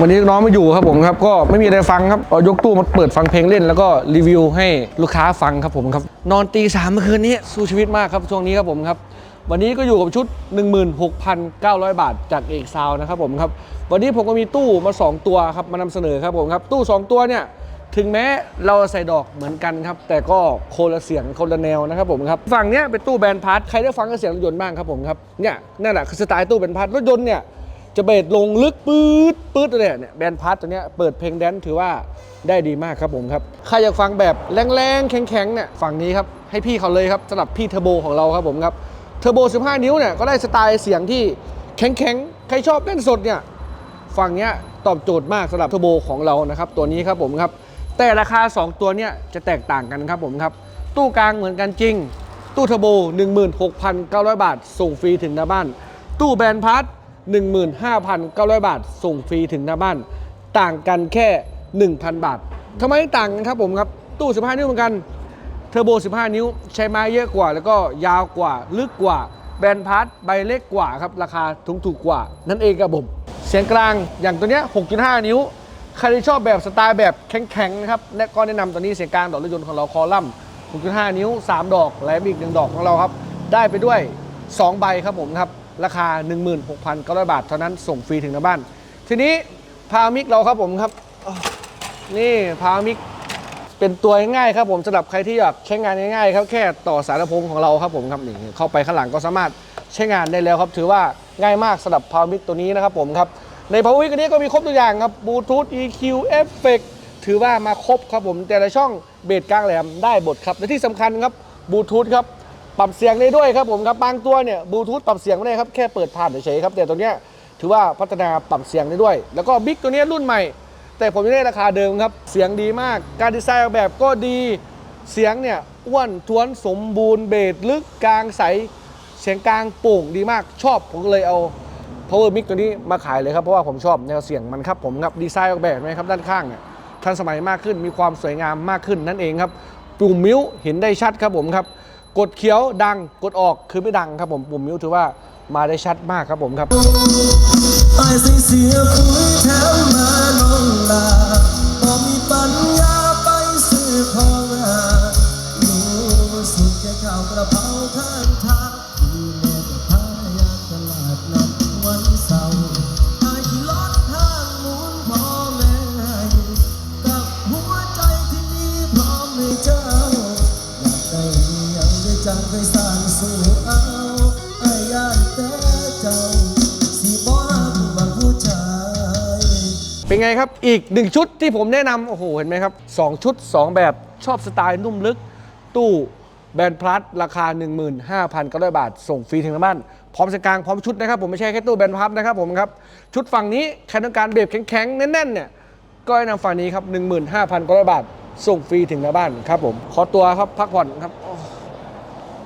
วันนี้น้องไม่อยู่ครับผมครับก็ไม่มีอะไรฟังครับเอายกตู้มาเปิดฟังเพลงเล่น แล้วก็รีวิวให้ลูกค้าฟังครับผมครับ นอนตีสามเมื่อคืนนี้สู้ชีวิตมากครับช่วงนี้ครับผมครับ วันนี้ก็อยู่กับชุด 16,900 บาทจากเอกซาวนะครับผมครับ วันนี้ผมก็มีตู้มา 2 ตัวครับมานำเสนอครับผมครับ ตู้ 2 ตัวเนี่ย ถึงแม้เราใส่ดอกเหมือนกันครับ แต่ก็โคนละเสียงคนละแนวนะครับผมครับฝั่งเนี้ยเป็นตู้แบนพาร์ทใครได้ฟังก็เสียงรถยนต์บ้างครับผมครับเนี่ยนั่นแหละคือสไตล์ตู้แบนพาร์ทรถยนต์เนี่ยจะเบสลงลึกปื๊ดปื๊ดเลยเนี่ยแบนพาร์ทตัวเนี้ยเปิดเพลงแดนซ์ถือว่าได้ดีมากครับผมครับใครอยากฟังแบบแรงๆ แข็งๆเนี่ยฝั่งนี้ครับ ให้พี่เขาเลยครับสำหรับพี่เทอร์โบของเราครับผมครับเทอร์โบ 15 นิ้วเนี่ยก็ได้สไตล์เสียงที่แข็งๆ ใครชอบเล่นสดเนี่ยฝั่งเนี้ยตอบโจทย์มากสำหรับเทอร์โบของเรานะครับตัวนี้ครับผมครับ แต่ราคา 2 ตัวเนี้ยจะแตกต่างกันครับผมครับ ตู้กลางเหมือนกันจริง ตู้เทอร์โบ 16,900 บาท ส่งฟรีถึงหน้าบ้าน ตู้แบรนพาร์ท15,900 บาท ส่งฟรีถึงหน้าบ้าน ต่างกันแค่ 1,000 บาททำไมต่างกันครับผมครับ ตู้ 15 นิ้วเหมือนกัน เทอร์โบ 15 นิ้ว ใช้ไม้เยอะกว่า แล้วก็ยาวกว่า ลึกกว่า แบนพาร์ทใบเล็กกว่าครับ ราคาถูกถูกกว่า นั่นเองครับผม เสียงกลางอย่างตัวเนี้ย 6.5 นิ้ว ใครที่ชอบแบบสไตล์แบบแข็งๆนะครับและก็แนะนำตัวนี้เสียงกลางดอกรถยนต์ของเราคอลัมน์6.5 นิ้ว 3 ดอก และอีก 1 ดอกของเราครับ ได้ไปด้วย 2 ใบครับผมครับ ราคา 16,900 บาท เท่านั้นส่งฟรีถึงหน้าบ้าน ทีนี้พามิกเราครับผมครับ นี่พามิกเป็นตัวง่ายครับผมสำหรับใครที่อยากใช้งานง่ายๆครับแค่ต่อสายลำโพงของเราครับผมครับนี่เข้าไปข้างหลังก็สามารถใช้งานได้แล้วครับ ถือว่าง่ายมากสำหรับ Power Mic ตัวนี้นะครับผมครับ ใน Power Mic อันนี้ก็มีครบตัวอย่างครับบลูทูธ EQ Effect ถือว่ามาครบครับผมแต่ละช่องเบสกลางแหลมได้บทครับและที่สำคัญครับบลูทูธครับปรับเสียงได้ด้วยครับผมครับบางตัวเนี่ยบลูทูธปรับเสียงไม่ได้ครับแค่เปิดผ่านเฉยๆครับแต่ตัวเนี้ยถือว่าพัฒนาปรับเสียงได้ด้วย แล้วก็บิ๊กตัวเนี้ยรุ่นใหม่ แต่ผมยังได้ราคาเดิมครับ เสียงดีมาก การดีไซน์ออกแบบก็ดี เสียงเนี่ยอ้วนท้วนสมบูรณ์เบสลึกกลางใส เสียงกลางโป่งดีมากชอบผมก็เลยเอา power mic ตัวนี้มาขายเลยครับ เพราะว่าผมชอบแนวเสียงมันครับผมครับดีไซน์ออกแบบไหมครับด้านข้างเนี่ยทันสมัยมากขึ้นมีความสวยงามมากขึ้นนั่นเองครับปุ่มมิวเห็นได้ชัดครับผมครับ กดเขียวดังกดออกคือไม่ดังครับผมปุ่มมิวถือว่ามาได้ชัดมากครับผมครับไอ้สิเสียปุ๋ ยังไปสร้างสู่เอาอายานแต่เจ้า สิบ่ฮักบางผู้ชาย เป็นไงครับ อีกหนึ่งชุดที่ผมแนะนำโอ้โห เห็นไหมครับ 2 ชุด 2 แบบชอบสไตล์นุ่มลึก ตู้แบรนด์พลัสราคา 15,900 บาท ส่งฟรีถึงหน้าบ้าน พร้อมสกลางพร้อมชุดนะครับ ผมไม่ใช่แค่ตู้แบรนด์พลัสนะครับผมครับ ชุดฝั่งนี้ใครต้องการเบบแข็งๆ แน่นๆ เนี่ย ก็แนะนำฝั่งนี้ครับ 15,900 บาท ส่งฟรีถึงหน้าบ้านครับผม ขอตัวครับพักผ่อนครับ